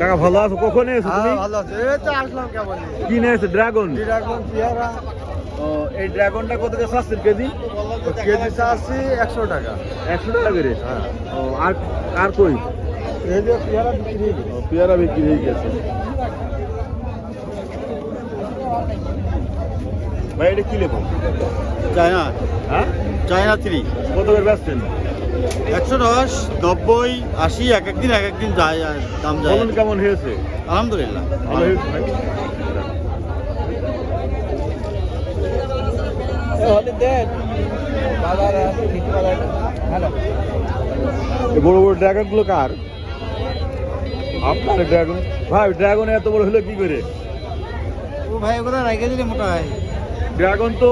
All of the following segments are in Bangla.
কাকা ভালো আছো? কখন এসেছ তুমি? হ্যাঁ ভালো আছে। এই তো আসলাম কেমন? কি নিয়েছো? ড্রাগন? ড্রাগন পেয়ারা। ও এই ড্রাগনটা কত করে চাচ্ছেন কেজি? কেজি চাচ্ছি একশো টাকা। একশো টাকা করে? হ্যাঁ। ও আর আর কই? এই যে পেয়ারা বিক্রি পেয়ারা বিক্রি হয়ে গেছে। ভাই এটা কি নেব চায়না। হ্যাঁ? চায়না থ্রি কত করে বেচছেন? একশো দশ নব্বই আশি এক একদিন এক একদিন যায় দাম যায়। ফলন কেমন হয়েছে? আলহামদুলিল্লাহ। ভালো হয়েছে ভাই বড় বড় ড্রাগনগুলো কার? আপনার ড্রাগন ভাই ড্রাগন এত বড় হলো কি করে? ও ভাই ওগুলো রেখে দিলে মোটা হয়। ড্রাগন তো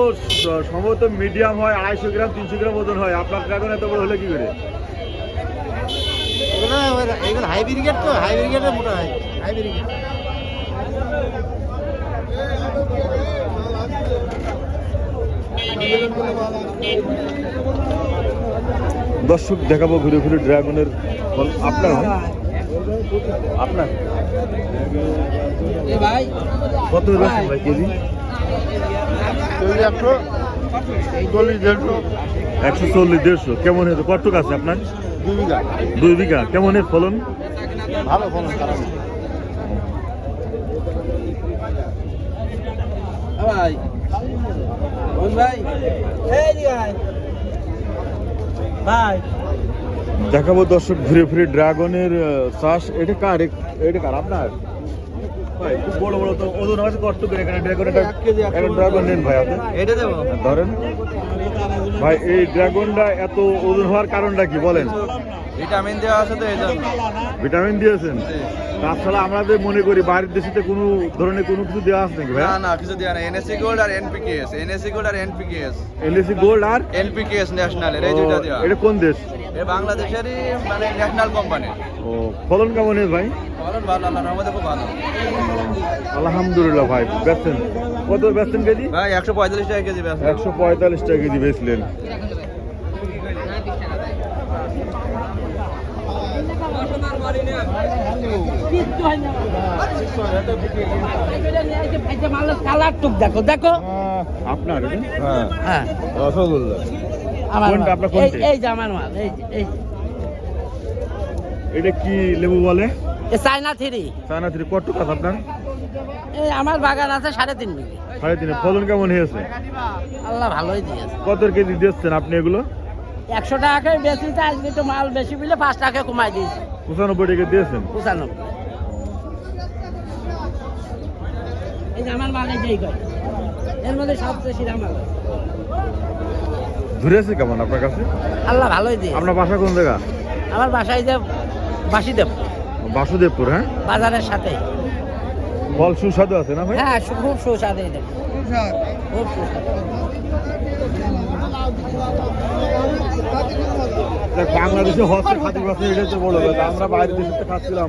সম্ভবত মিডিয়াম হয় আড়াইশো গ্রাম তিনশো গ্রাম ওজন হয়। আপনার ড্রাগন এত বড় হলে কি করে? এগুলো হাই ব্রিগেড তো হাই ব্রিগেডে মোটা হয় হাই ব্রিগেড দর্শক দেখাবো ঘুরে ঘুরে ড্রাগনের ফল। আপনার আপনার? কত ভাই কেজি? একশো চল্লিশ দেড়শো। কেমন হয়েছে? কতটুকু আছে আপনার? দুই বিঘা। দুই বিঘা। কেমন এর ফলন? ভালো ফলন ভাই দেখাবো দর্শক ঘুরে ফিরে ড্রাগনের চাষ। এটা কার? এটা কার? আপনার? ভাই খুব বড় বড় তো ওজন আছে কষ্ট করে এখানে ড্রাগন একটা এক কেজি, একশো একটা ড্রাগন নেন ভাই আপনি। এটা দেবো। ধরেন। ভাই এই ড্রাগনটা এত ওজন হওয়ার কারণটা কি বলেন? ভিটামিন দেওয়া আছে তো এই জন্য। ভিটামিন দিয়েছেন? তাছাড়া আমাদের মনে করি বাইরের দেশেতে কোনো ধরনের কোনো কিছু দেওয়া আছে নাকি ভাই? না না কিছু দেওয়া নেই। এনএসসি গোল্ড আর এনপিকেএস এনএসসি গোল্ড আর এনপিকেএস এলএসি গোল্ড আর এনপিকেএস ন্যাশনাল এই ও, দুইটা দেওয়া। এটা কোন দেশ? এ বাংলাদেশেরই মানে ন্যাশনাল কোম্পানি ও ফলন কেমন ভাই? ফলন ভালো আল্লাহর রহমতে খুব ভালো। আলহামদুলিল্লাহ ভাই বেচছেন। কত বেচছেন কেজি? ভাই একশো পঁয়তাল্লিশ টাকা কেজি ব্যস্ত একশো পঁয়তাল্লিশ টাকা কেজি বেচলেন। কালার টুক দেখো দেখো। আপনার এটা? হ্যাঁ হ্যাঁ। রসগোল্লা। আমার এই? যে আমার মাল এই এই এটা কি লেবু বলে? China three. চায়না থ্রি কত টাকা আপনার? এই আমার বাগান আছে সাড়ে তিন বিঘে। সাড়ে তিনে ফলন কেমন হয়েছে? আল্লাহ ভালোই দিয়েছে। কত কেজি দিচ্ছেন আপনি এগুলো? একশো টাকা বেশি তো আজকে তো মাল বেশি বিলে পাঁচ টাকা কমাই দিয়েছি। পঁচানব্বই টাকা দিয়েছেন? পঁচানব্বই। এই যে আমার মাল এই। এর মধ্যে সবচেয়ে সেরা মাল ধরেছে কেমন আপনার কাছে? আল্লাহ ভালোই দিয়ে আপনার বাসা কোন জায়গা? আমার বাসায় যে বাসি বাসুদেবপুর হ্যাঁ? বাজারের সাথে। ফল সুস্বাদু আছে না ভাই? হ্যাঁ খুব সুস্বাদু এটা। খুব বাংলাদেশে হচ্ছে এটা তো কথা। আমরা বাইরের দেশে খাচ্ছিলাম।